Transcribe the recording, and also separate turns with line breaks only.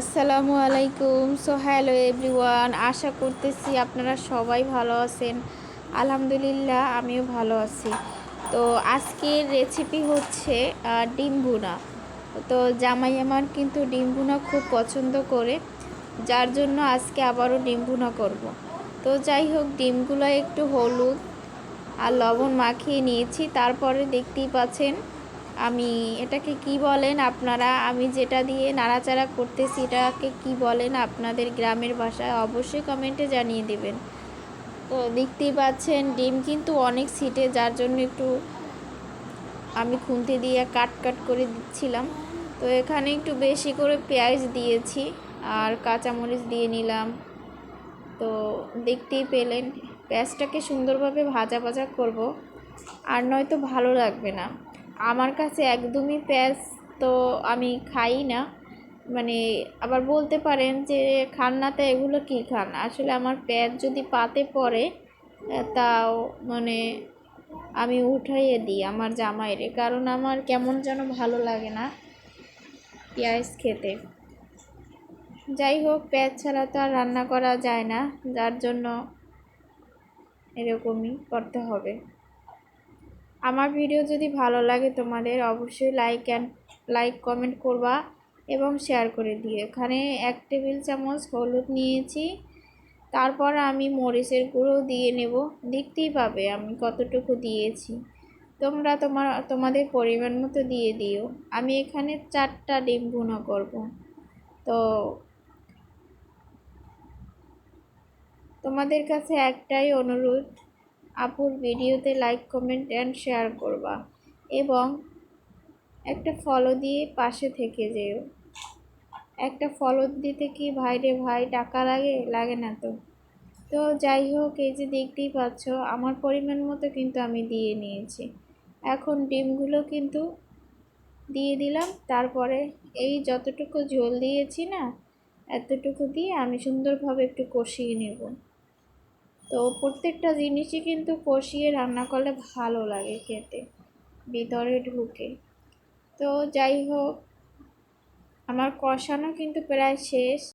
আসসালামু আলাইকুম। So hello everyone আশা করতেছি আপনারা সবাই ভালো আছেন। আলহামদুলিল্লাহ, আমিও ভালো আছি। তো, আজকের রেসিপি হচ্ছে ডিম ভুনা। তো, জামাই আমার কিন্তু ডিম ভুনা খুব পছন্দ করে, যার জন্য আজকে আবারও ডিম ভুনা করব। তো, যাই হোক, ডিমগুলো একটু হলুদ আর লবণ মাখিয়ে নিয়েছি। তারপরে দেখতেই পাচ্ছেন আমি এটাকে কি বলেন আপনারা? আমি যেটা দিয়ে নাড়াচাড়া করতেছি, এটাকে কি বলেন আপনাদের গ্রামের ভাষায় অবশ্যই কমেন্টে জানিয়ে দেবেন। তো দেখতেই পাচ্ছেন ডিম কিন্তু অনেক সিটে যার জন্য একটু আমি খুন্তি দিয়ে কাট কাট করে দিচ্ছিলাম। তো এখানে একটু বেশি করে পেঁয়াজ দিয়েছি আর কাঁচামরিচ দিয়ে নিলাম। তো দেখতেই পেলেন পেঁয়াজটাকে সুন্দরভাবে ভাজা ভাজা করব, আর নয়তো ভালো লাগবে না। আমার কাছে একদমই পেঁয়াজ তো আমি খাই না। মানে আবার বলতে পারেন যে খান না তা এগুলো কী খান? আসলে আমার পেঁয়াজ যদি পাতে পড়ে তাও মানে আমি উঠাইয়ে দিই আমার জামাইরে। কারণ আমার কেমন যেন ভালো লাগে না পেঁয়াজ খেতে। যাই হোক পেঁয়াজ ছাড়া তো আর রান্না করা যায় না। যার জন্য এরকমই করতে হবে। আমার ভিডিও যদি ভালো লাগে তোমাদের, অবশ্যই লাইক অ্যান্ড লাইক কমেন্ট করবা এবং শেয়ার করে দিও। এখানে এক টেবিল চামচ হলুদ নিয়েছি, তারপর আমি মরিচের গুঁড়ো দিয়ে নেব। দেখতেই পাবে আমি কতটুকু দিয়েছি। তোমরা তোমার, তোমাদের পরিমাণ মতো দিয়ে দিও। আমি এখানে চারটা ডিম ভুনা করব। তো তোমাদের কাছে একটাই অনুরোধ আপুর ভিডিওতে লাইক কমেন্ট অ্যান্ড শেয়ার করবা এবং একটা ফলো দিয়ে পাশে থেকে যেও। একটা ফলো দিতে কি ভাই রে ভাই টাকা লাগে? লাগে না তো। তো যাই হোক, এই যে দেখতেই পাচ্ছ, আমার পরিমাণ মতো কিন্তু আমি দিয়ে নিয়েছি। এখন ডিমগুলো কিন্তু দিয়ে দিলাম। তারপরে এই যতটুকু ঝোল দিয়েছি না, এতটুকু দিয়ে আমি সুন্দরভাবে একটু কষিয়ে নেব। তো প্রত্যেকটা জিনিসই কিন্তু কষিয়ে রান্না করলে ভালো লাগে খেতে, ভিতরে ঢুকে। তো যাই হোক, আমার কষানো কিন্তু প্রায় শেষ।